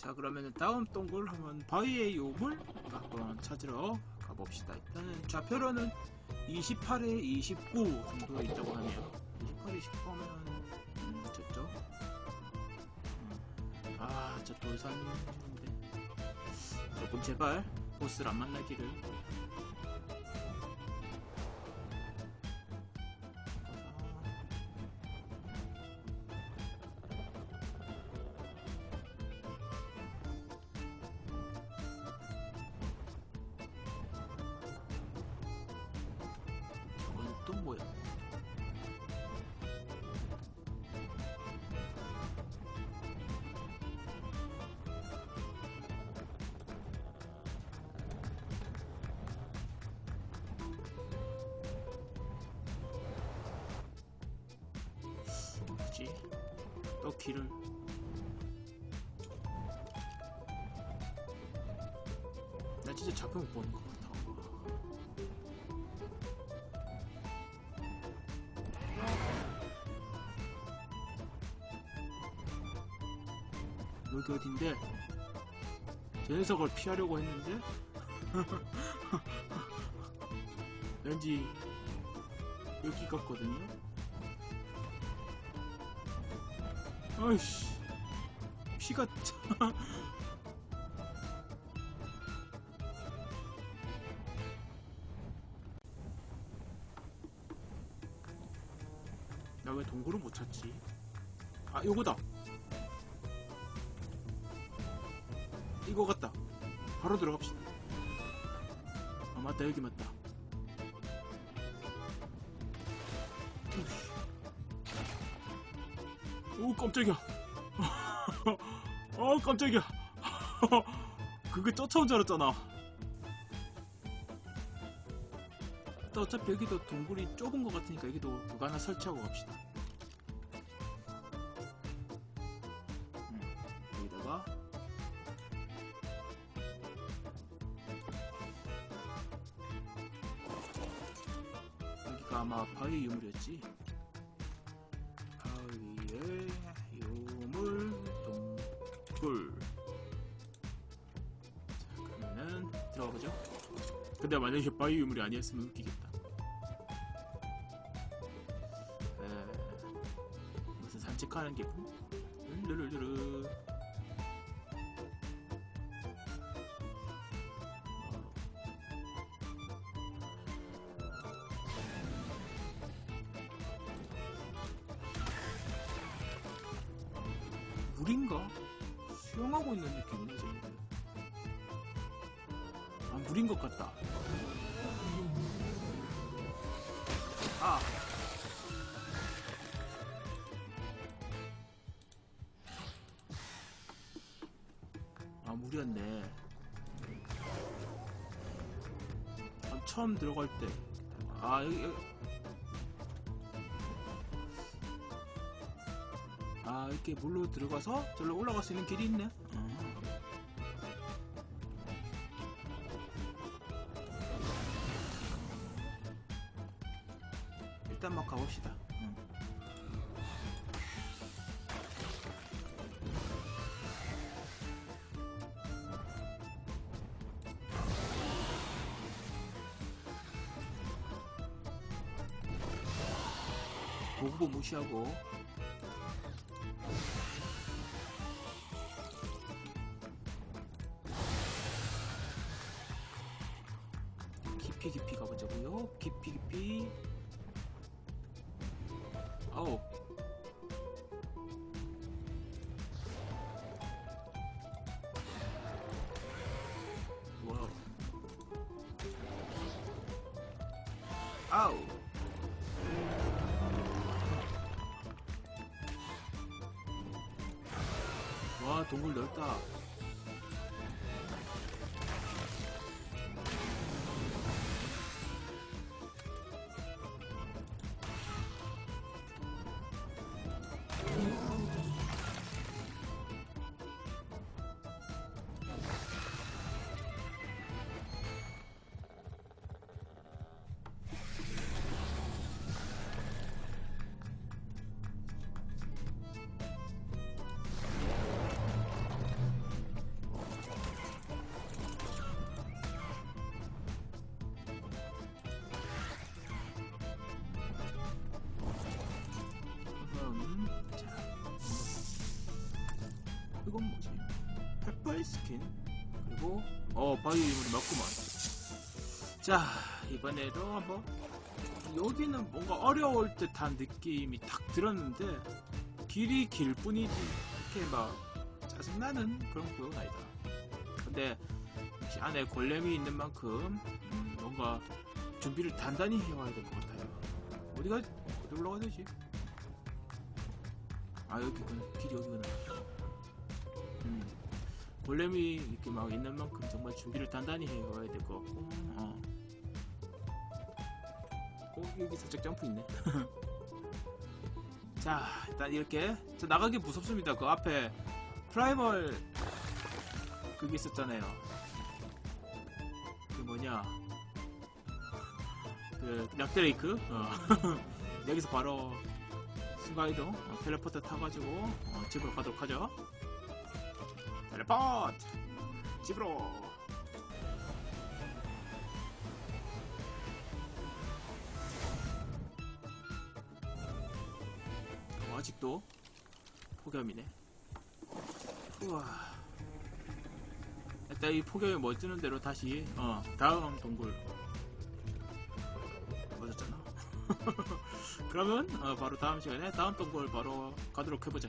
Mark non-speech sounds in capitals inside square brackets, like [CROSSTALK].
자 그러면은 다음 동굴 한번 바위의 요물 한번 찾으러 가봅시다. 일단은 좌표로는 28에 29 정도 있다고 하네요. 28, 29 하면 음, 저쪽 음. 아저 돌산인데. 조금 제발 보스를 안 만나기를 또 길을 나 진짜 잡혀 못 보는 것 같아. 여기 어딘데? 저 녀석을 피하려고 했는데? [LAUGHS] 왠지 여기 같거든요? 아이씨. 피가 차 [LAUGHS] 나 왜 동굴을 못 찾지? 아 요거다. 이거 같다. 바로 들어갑시다. 아 맞다. 여기 맞다. 우씨. 오 깜짝이야. [LAUGHS] 어 깜짝이야. [LAUGHS] 그거 쫓아온 줄 알았잖아. 또 어차피 여기도 동굴이 좁은 것 같으니까 여기도 그거 하나 설치하고 갑시다. 음, 여기다가. 여기가 아마 바위 유물이었지 동굴 자 그러면은 들어가 보죠 근데 만약에 바위 유물이 아니었으면 웃기겠다 에... 무슨 산책하는 기분? 르르르르 물인가? 수영하고 있는 느낌이네 쟤네들 아 물인 것 같다 아 아, 물이었네. 아, 처음 들어갈 때. 아, 여기, 여기. 아, 이렇게 물로 들어가서 저기로 올라갈 수 있는 길이 있네. 아. 일단 막 가봅시다. 응. 보고 무시하고 깊이 깊이 가보자고요. 깊이 깊이. 아우. 와우 아우. 와 동굴 넓다 이건 뭐지? 펫바이 스킨 그리고 어 바위 인물이 맞구만 자 이번에도 한번 여기는 뭔가 어려울 듯한 느낌이 딱 들었는데 길이 길 뿐이지 이렇게 막 짜증나는 그런 구역은 아니다 근데 역시 안에 골렘이 있는 만큼 음, 뭔가 준비를 단단히 해와야 될 것 같아요 어디가 어디 올라가야 되지? 아 여기구나 길이 여기구나 음. 골렘이 이렇게 막 있는 만큼 정말 준비를 단단히 해와야 될 것 같고. 어. 어 여기 살짝 점프 있네. [LAUGHS] 자 일단 이렇게. 저 나가기 무섭습니다. 그 앞에 프라이멀 그게 있었잖아요. 그 뭐냐? 그 락드레이크? 어. [LAUGHS] 여기서 바로 순간이동 어, 텔레포트 타가지고 어, 집으로 가도록 하죠 텔레포트! 집으로! 어, 아직도 폭염이네. 우와. 일단 이 폭염이 멋지는 대로 다시 어 다음 동굴 맞았잖아. [LAUGHS] 그러면 어, 바로 다음 시간에 다음 동굴 바로 가도록 해보자